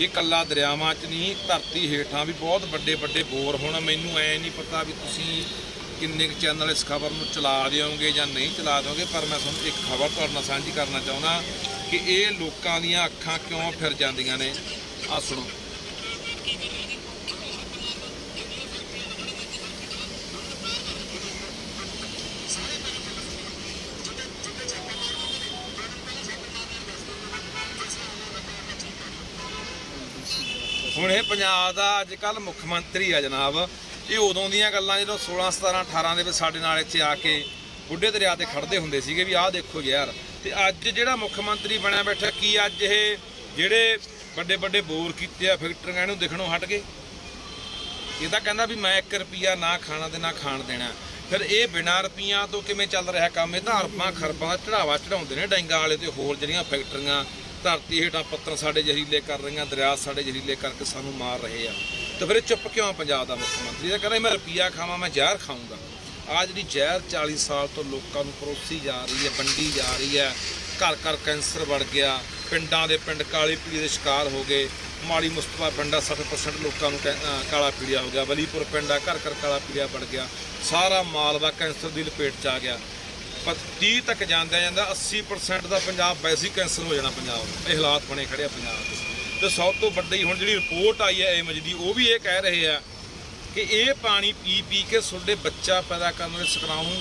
ਇਹ ਕੱਲਾ ਦਰਿਆਵਾਂ 'ਚ ਨਹੀਂ, ਧਰਤੀ ਹੇਠਾਂ ਵੀ ਬਹੁਤ ਵੱਡੇ ਵੱਡੇ ਬੋਰ ਹੁਣ। ਮੈਨੂੰ ਐ ਨਹੀਂ ਪਤਾ ਵੀ ਤੁਸੀਂ ਕਿੰਨੇ ਕੁ ਚੈਨਲ ਇਸ ਖਬਰ ਨੂੰ ਚਲਾ ਦਿਓਗੇ ਜਾਂ ਨਹੀਂ ਚਲਾ ਦਿਓਗੇ, ਪਰ ਮੈਂ ਤੁਹਾਨੂੰ ਇੱਕ ਖਬਰ ਤੁਹਾਡੇ ਨਾਲ ਸਾਂਝੀ ਕਰਨਾ ਚਾਹੁੰਦਾ ਕਿ ਇਹ ਲੋਕਾਂ ਦੀਆਂ ਅੱਖਾਂ ਕਿਉਂ ਫਿਰ ਜਾਂਦੀਆਂ ਨੇ? ਆ ਸੁਣੋ। ਹੁਣ ਇਹ ਪੰਜਾਬ ਦਾ ਅੱਜ ਕੱਲ ਮੁੱਖ ਮੰਤਰੀ ਆ ਜਨਾਬ। ਇਹ ਉਦੋਂ ਦੀਆਂ ਗੱਲਾਂ ਜਦੋਂ 16 17 18 ਦੇ ਵਿੱਚ ਸਾਡੇ ਨਾਲ ਇੱਥੇ ਆ ਕੇ ਬੁੱਢੇ ਦਰਿਆ ਤੇ ਖੜਦੇ ਹੁੰਦੇ ਸੀਗੇ ਵੀ ਆਹ ਦੇਖੋ ਯਾਰ, ਤੇ ਅੱਜ ਜਿਹੜਾ ਮੁੱਖ ਮੰਤਰੀ ਬਣਿਆ ਬੈਠਾ, ਕੀ ਅੱਜ ਇਹ ਜਿਹੜੇ ਵੱਡੇ ਵੱਡੇ ਬੋਰ ਕੀਤੇ ਆ, ਫੈਕਟਰੀਆਂ ਇਹਨੂੰ ਦਿਖਣੋਂ ਹਟ ਗਏ? ਇਹ ਤਾਂ ਕਹਿੰਦਾ ਵੀ ਮੈਂ 1 ਰੁਪਿਆ ਨਾ ਖਾਣਾ ਤੇ ਨਾ ਖਾਣ ਦੇਣਾ। ਫਿਰ ਇਹ ਬਿਨਾਂ ਰੁਪਈਆਂ ਤੋਂ ਕਿਵੇਂ ਚੱਲ ਰਿਹਾ ਕੰਮ? ਇਹ ਤਾਂ ਅਰਬਾਂ, ਖਰਬਾਂ ਦਾ ਚੜਾਵਾ ਚੜਾਉਂਦੇ ਨੇ, ਡੈਂਗਾਂ ਵਾਲੇ ਤੇ ਹੋਰ ਜਿਹੜੀਆਂ ਫੈਕਟਰੀਆਂ ਧਰਤੀ ਹੇਠਾਂ ਪੱਤਰ ਸਾਡੇ ਜ਼ਹਿਰੀਲੇ ਕਰ ਰਹੀਆਂ, ਦਰਿਆ ਸਾਡੇ ਜ਼ਹਿਰੀਲੇ ਕਰਕੇ ਸਾਨੂੰ ਮਾਰ ਰਹੇ ਆ। ਤੇ ਫਿਰ ਚੁੱਪ ਕਿਉਂ ਪੰਜਾਬ ਦਾ ਮੁੱਖ ਮੰਤਰੀ? ਇਹ ਕਹਿੰਦਾ, ਮੈਂ ਰੁਪਈਆ ਖਾਵਾਂ, ਮੈਂ ਜ਼ਹਿਰ ਖਾਊਂਗਾ। ਆ ਜਿਹੜੀ ਜ਼ਹਿਰ 40 ਸਾਲ ਤੋਂ ਲੋਕਾਂ ਨੂੰ ਪਰੋਸੀ ਜਾ ਰਹੀ ਹੈ, ਵੰਡੀ ਜਾ ਰਹੀ ਹੈ, ਘਰ ਘਰ ਕੈਂਸਰ ਵੜ ਗਿਆ, ਪਿੰਡਾਂ ਦੇ ਪਿੰਡ ਕਾਲੀ ਪੀੜੀ ਦੇ ਸ਼ਿਕਾਰ ਹੋ ਗਏ ਮਾੜੀ ਮੁਸਤਫਾ ਪਿੰਡਾ 60% ਲੋਕਾਂ ਨੂੰ ਕੈ- ਕਾਲਾ ਪੀੜਿਆ ਹੋ ਗਿਆ ਵਲੀਪੁਰ ਪਿੰਡਾ ਘਰ ਘਰ ਕਾਲਾ ਪੀੜਿਆ ਵੜ ਗਿਆ, ਸਾਰਾ ਮਾਲਵਾ ਕੈਂਸਰ ਦੀ ਲਪੇਟ ਚ ਆ ਗਿਆ। 30 ਤੱਕ ਜਾਂਦਿਆਂ ਜਾਂਦਾ 80% ਦਾ ਪੰਜਾਬ ਵੈਸੇ ਹੀ ਕੈਂਸਰ ਹੋ ਜਾਣਾ ਪੰਜਾਬ ਦਾ ਇਹ ਹਾਲਾਤ ਬਣੇ ਖੜੇ ਆ ਪੰਜਾਬ ਦੇ। ਤੇ ਸਭ ਤੋਂ ਵੱਡੀ ਹੁਣ ਜਿਹੜੀ ਰਿਪੋਰਟ ਆਈ ਹੈ ਏਮਜ ਦੀ, ਉਹ ਵੀ ਇਹ ਕਹਿ ਰਹੇ ਆ ਕਿ ਇਹ ਪਾਣੀ ਪੀ ਪੀ ਕੇ ਤੁਹਾਡੇ ਬੱਚਾ ਪੈਦਾ ਕਰਨ ਦੇ ਸਕਰਾਉਂ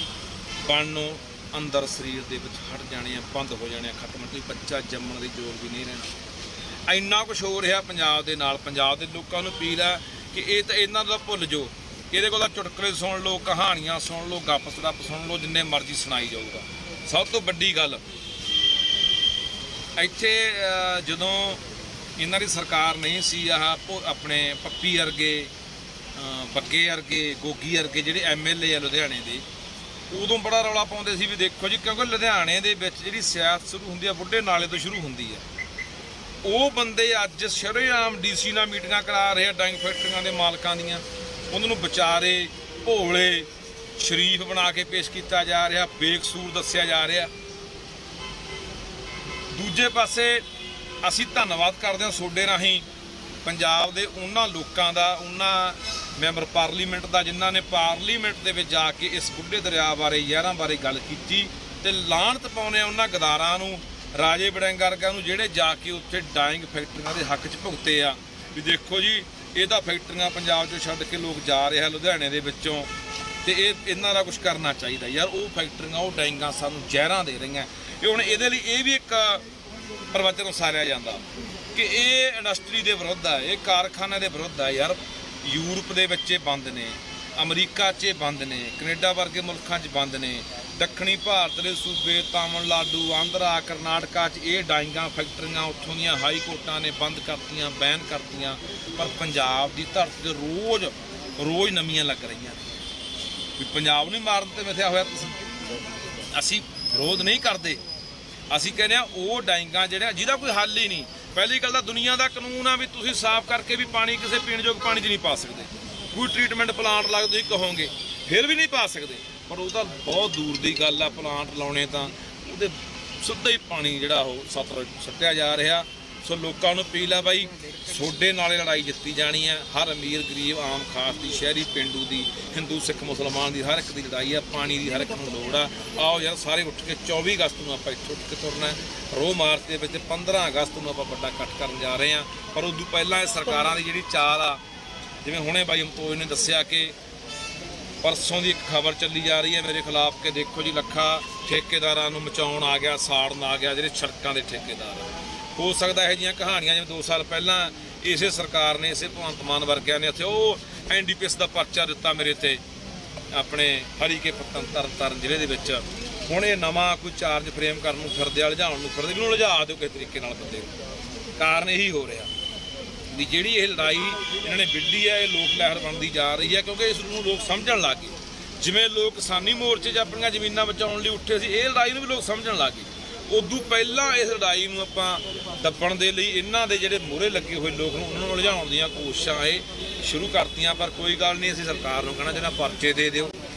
ਬਣਨੋਂ ਅੰਦਰ ਸਰੀਰ ਦੇ ਵਿੱਚ ਹਟ ਜਾਣੇ ਆ, ਬੰਦ ਹੋ ਜਾਣੇ ਆ, ਖਤਮ ਕੋਈ ਬੱਚਾ ਜੰਮਣ ਦੇ ਜ਼ੋਰ ਵੀ ਨਹੀਂ ਰਹਿਣਾ। ਇੰਨਾ ਕੁਝ ਹੋ ਰਿਹਾ ਪੰਜਾਬ ਦੇ ਨਾਲ। ਪੰਜਾਬ ਦੇ ਲੋਕਾਂ ਨੂੰ ਅਪੀਲ ਹੈ ਕਿ ਇਹ ਤਾਂ ਇਹਨਾਂ ਦਾ ਭੁੱਲ ਜੋ ਇਹਦੇ ਕੋਲ ਤਾਂ ਚੁਟਕਲੇ ਸੁਣ ਲਓ, ਕਹਾਣੀਆਂ ਸੁਣ ਲਓ, ਗੱਪ ਸੜੱਪ ਸੁਣ ਲਓ, ਜਿੰਨੇ ਮਰਜ਼ੀ ਸੁਣਾਈ ਜਾਊਗਾ। ਸਭ ਤੋਂ ਵੱਡੀ ਗੱਲ, ਇੱਥੇ ਜਦੋਂ ਇਹਨਾਂ ਦੀ ਸਰਕਾਰ ਨਹੀਂ ਸੀ, ਆਹ ਆਪਣੇ ਪੱਪੀ ਵਰਗੇ ਬੱਗੇ ਵਰਗੇ, ਗੋਗੀ ਵਰਗੇ ਜਿਹੜੇ ਐਮਐਲਏ ਆ ਲੁਧਿਆਣੇ ਦੇ, ਉਦੋਂ ਬੜਾ ਰੌਲਾ ਪਾਉਂਦੇ ਸੀ ਵੀ ਦੇਖੋ ਜੀ, ਕਿਉਂਕਿ ਲੁਧਿਆਣੇ ਦੇ ਵਿੱਚ ਜਿਹੜੀ ਸਿਆਸਤ ਸ਼ੁਰੂ ਹੁੰਦੀ ਆ, ਬੁੱਢੇ ਨਾਲੇ ਤੋਂ ਸ਼ੁਰੂ ਹੁੰਦੀ ਆ। ਉਹ ਬੰਦੇ ਅੱਜ ਸ਼ਰੇਆਮ ਡੀਸੀ ਨਾਲ ਮੀਟਿੰਗਾਂ ਕਰਾ ਰਹੇ ਆ ਡਾਈਂਗ ਫੈਕਟਰੀਆਂ ਦੇ ਮਾਲਕਾਂ ਦੀਆਂ। ਉਹਨਾਂ ਨੂੰ ਵਿਚਾਰੇ, ਭੋਲੇ, ਸ਼ਰੀਫ ਬਣਾ ਕੇ ਪੇਸ਼ ਕੀਤਾ ਜਾ ਰਿਹਾ, ਬੇਕਸੂਰ ਦੱਸਿਆ ਜਾ ਰਿਹਾ। ਦੂਜੇ ਪਾਸੇ ਅਸੀਂ ਧੰਨਵਾਦ ਕਰਦੇ ਹਾਂ ਤੁਹਾਡੇ ਰਾਹੀਂ ਪੰਜਾਬ ਦੇ ਉਹਨਾਂ ਲੋਕਾਂ ਦਾ, ਉਹਨਾਂ ਮੈਂਬਰ ਪਾਰਲੀਮੈਂਟ ਦਾ, ਜਿਨ੍ਹਾਂ ਨੇ ਪਾਰਲੀਮੈਂਟ ਦੇ ਵਿੱਚ ਜਾ ਕੇ ਇਸ ਬੁੱਢੇ ਦਰਿਆ ਬਾਰੇ, ਯਾਰਾਂ ਬਾਰੇ ਗੱਲ ਕੀਤੀ ਤੇ ਲਾਹਣਤ ਪਾਉਨੇ ਆ ਉਹਨਾਂ ਗਦਾਰਾਂ ਨੂੰ, ਰਾਜੇ ਬੜੈਂਗਾ ਨੂੰ, ਜਿਹੜੇ ਜਾ ਕੇ ਉੱਥੇ ਡਾਇੰਗ ਫੈਕਟਰੀਆਂ ਦੇ ਹੱਕ 'ਚ ਭੁਗਤੇ ਆ। ਵੀ ਦੇਖੋ ਜੀ ਇਹ ਤਾਂ ਫੈਕਟਰੀਆਂ ਪੰਜਾਬ 'ਚੋਂ ਛੱਡ ਕੇ ਲੋਕ ਜਾ ਰਹੇ ਆ ਲੁਧਿਆਣੇ ਦੇ ਵਿੱਚੋਂ ਤੇ ਇਹ ਇਹਨਾਂ ਦਾ ਕੁਝ ਕਰਨਾ ਚਾਹੀਦਾ ਯਾਰ, ਉਹ ਫੈਕਟਰੀਆਂ, ਉਹ ਡੈਂਗਾਂ ਸਾਨੂੰ ਜ਼ਹਿਰਾਂ ਦੇ ਰਹੀਆਂ। ਇਹ ਹੁਣ ਇਹਦੇ ਲਈ ਇਹ ਵੀ ਇੱਕ ਪ੍ਰਵਚਨ ਉਸਾਰਿਆ ਜਾਂਦਾ ਕਿ ਇਹ ਇੰਡਸਟਰੀ ਦੇ ਵਿਰੁੱਧ ਆ, ਇਹ ਕਾਰਖਾਨੇ ਦੇ ਵਿਰੁੱਧ ਆ ਯਾਰ। ਯੂਰਪ ਦੇ ਵਿੱਚ ਬੰਦ ਨੇ, ਅਮਰੀਕਾ 'ਚ ਬੰਦ ਨੇ, ਕੈਨੇਡਾ ਵਰਗੇ ਮੁਲਕਾਂ 'ਚ ਬੰਦ ਨੇ। ਦੱਖਣੀ ਭਾਰਤ ਦੇ ਸੂਬੇ ਤਾਮਿਲਨਾਡੂ, ਆਂਧਰਾ, ਕਰਨਾਟਕਾ 'ਚ ਇਹ ਡਾਈਂਗਾਂ ਫੈਕਟਰੀਆਂ ਉੱਥੋਂ ਦੀਆਂ ਹਾਈ ਕੋਰਟਾਂ ਨੇ ਬੰਦ ਕਰਤੀਆਂ, ਬੈਨ ਕਰਤੀਆਂ, ਪਰ ਪੰਜਾਬ ਦੀ ਧਰਤੀ ਤੇ ਰੋਜ਼ ਰੋਜ਼ ਨਵੀਆਂ ਲੱਗ ਰਹੀਆਂ ਵੀ ਪੰਜਾਬ ਨੂੰ ਮਾਰਨ ਤੇ ਮਿਥਿਆ ਹੋਇਆ ਤੁਸੀਂ। ਅਸੀਂ ਵਿਰੋਧ ਨਹੀਂ ਕਰਦੇ। ਅਸੀਂ ਕਹਿੰਦੇ ਆ ਉਹ ਡਾਈਂਗਾਂ ਜਿਹੜੀਆਂ, ਜਿਹਦਾ ਕੋਈ ਹੱਲ ਹੀ ਨਹੀਂ। ਪਹਿਲੀ ਗੱਲ ਤਾਂ ਦੁਨੀਆ ਦਾ ਕਾਨੂੰਨ ਆ ਵੀ ਤੁਸੀਂ ਸਾਫ਼ ਕਰਕੇ ਵੀ ਪਾਣੀ ਕਿਸੇ ਪੀਣ ਯੋਗ ਪਾਣੀ 'ਚ ਨਹੀਂ ਪਾ ਸਕਦੇ। ਕੋਈ ਟ੍ਰੀਟਮੈਂਟ ਪਲਾਂਟ ਲਾ ਤੁਸੀਂ ਕਹੋਗੇ, ਫਿਰ ਵੀ ਨਹੀਂ ਪਾ ਸਕਦੇ। ਪਰ ਉਹ ਤਾਂ ਬਹੁਤ ਦੂਰ ਦੀ ਗੱਲ ਆ, ਪਲਾਂਟ ਲਾਉਣੇ ਤਾਂ ਉਹਦੇ ਸਿੱਧਾ ਹੀ ਪਾਣੀ ਜਿਹੜਾ ਉਹ ਸਤਲੁਜ ਸੱਟਿਆ ਜਾ ਰਿਹਾ। ਸੋ ਲੋਕਾਂ ਨੂੰ ਅਪੀਲ ਆ ਬਾਈ ਸੋਡੇ ਨਾਲੇ ਲੜਾਈ ਜਿੱਤੀ ਜਾਣੀ ਹੈ ਹਰ ਅਮੀਰ, ਗਰੀਬ, ਆਮ, ਖਾਸ ਦੀ, ਸ਼ਹਿਰੀ, ਪਿੰਡੂ ਦੀ, ਹਿੰਦੂ, ਸਿੱਖ, ਮੁਸਲਮਾਨ ਦੀ ਹਰ ਇੱਕ ਦੀ ਲੜਾਈ ਆ, ਪਾਣੀ ਦੀ ਹਰ ਇੱਕ ਨੂੰ ਲੋੜ ਆ। ਆਓ ਯਾਰ, ਸਾਰੇ ਉੱਠ ਕੇ 24 ਅਗਸਤ ਨੂੰ ਆਪਾਂ ਇੱਥੇ ਉੱਠ ਕੇ ਤੁਰਨਾ ਹੈ। ਰੋ ਮਾਰਚ ਦੇ ਵਿੱਚ 15 ਅਗਸਤ ਨੂੰ ਆਪਾਂ ਵੱਡਾ ਇਕੱਠ ਕਰਨ ਜਾ ਰਹੇ ਹਾਂ। ਪਰ ਉਦੋਂ ਪਹਿਲਾਂ ਇਹ ਸਰਕਾਰਾਂ ਦੀ ਜਿਹੜੀ ਚਾਲ ਆ, ਜਿਵੇਂ ਹੁਣੇ ਬਾਈ ਅਮਤੋਜ ਨੇ ਦੱਸਿਆ ਕਿ ਪਰਸੋਂ ਦੀ ਇੱਕ ਖਬਰ ਚੱਲੀ ਜਾ ਰਹੀ ਹੈ ਮੇਰੇ ਖਿਲਾਫ ਕਿ ਦੇਖੋ ਜੀ ਲੱਖਾ ਠੇਕੇਦਾਰਾਂ ਨੂੰ ਮਚਾਉਣ ਆ ਗਿਆ, ਸਾੜਨ ਆ ਗਿਆ, ਜਿਹੜੇ ਸੜਕਾਂ ਦੇ ਠੇਕੇਦਾਰ ਹੋ ਸਕਦਾ ਇਹ ਜੀਆਂ ਕਹਾਣੀਆਂ ਜਿਵੇਂ 2 ਸਾਲ ਪਹਿਲਾਂ ਇਸੇ ਸਰਕਾਰ ਨੇ, ਇਸੇ ਭਗਵੰਤ ਮਾਨ ਵਰਗਿਆਂ ਨੇ ਇੱਥੇ ਉਹ ਐਨਡੀਪੀਐਸ ਦਾ ਪਰਚਾ ਦਿੱਤਾ ਮੇਰੇ ਤੇ, ਆਪਣੇ ਹਰੀਕੇ ਪੱਤਨ ਤਰਨ ਤਾਰਨ ਜ਼ਿਲ੍ਹੇ ਦੇ ਵਿੱਚ। ਹੁਣ ਇਹ ਨਵਾਂ ਕੋਈ ਚਾਰਜ ਫਰੇਮ ਕਰਨ ਨੂੰ ਫਿਰਦੇ ਆ, ਲਿਜਾਉਣ ਨੂੰ ਫਿਰਦੇ ਵੀ ਲਿਜਾ ਦਿਓ ਕਿਸੇ ਤਰੀਕੇ ਨਾਲ ਬੰਦੇ ਕਾਰਨ ਇਹੀ ਹੋ ਰਿਹਾ। ਵੀ ਜਿਹੜੀ ਇਹ ਲੜਾਈ ਇਹਨਾਂ ਨੇ ਵਿੱਢੀ ਹੈ, ਇਹ ਲੋਕ ਲਹਿਰ ਬਣਦੀ ਜਾ ਰਹੀ ਹੈ ਕਿਉਂਕਿ ਇਸ ਨੂੰ ਲੋਕ ਸਮਝਣ ਲੱਗ ਗਏ। ਜਿਵੇਂ ਲੋਕ ਕਿਸਾਨੀ ਮੋਰਚੇ 'ਚ ਆਪਣੀਆਂ ਜ਼ਮੀਨਾਂ ਬਚਾਉਣ ਲਈ ਉੱਠੇ ਸੀ, ਇਹ ਲੜਾਈ ਨੂੰ ਵੀ ਲੋਕ ਸਮਝਣ ਲੱਗ ਗਏ। ਉਦੋਂ ਪਹਿਲਾਂ ਇਸ ਲੜਾਈ ਨੂੰ ਆਪਾਂ ਦੱਬਣ ਦੇ ਲਈ ਇਹਨਾਂ ਦੇ ਜਿਹੜੇ ਮੋਹਰੇ ਲੱਗੇ ਹੋਏ ਲੋਕ ਨੂੰ, ਉਹਨਾਂ ਨੂੰ ਲਿਜਾਉਣ ਦੀਆਂ ਕੋਸ਼ਿਸ਼ਾਂ ਇਹ ਸ਼ੁਰੂ ਕਰਤੀਆਂ, ਪਰ ਕੋਈ ਗੱਲ ਨਹੀਂ, ਅਸੀਂ ਸਰਕਾਰ ਨੂੰ ਕਹਿਣਾ ਜਿਹੜਾ ਪਰਚੇ ਦੇ ਦਿਓ।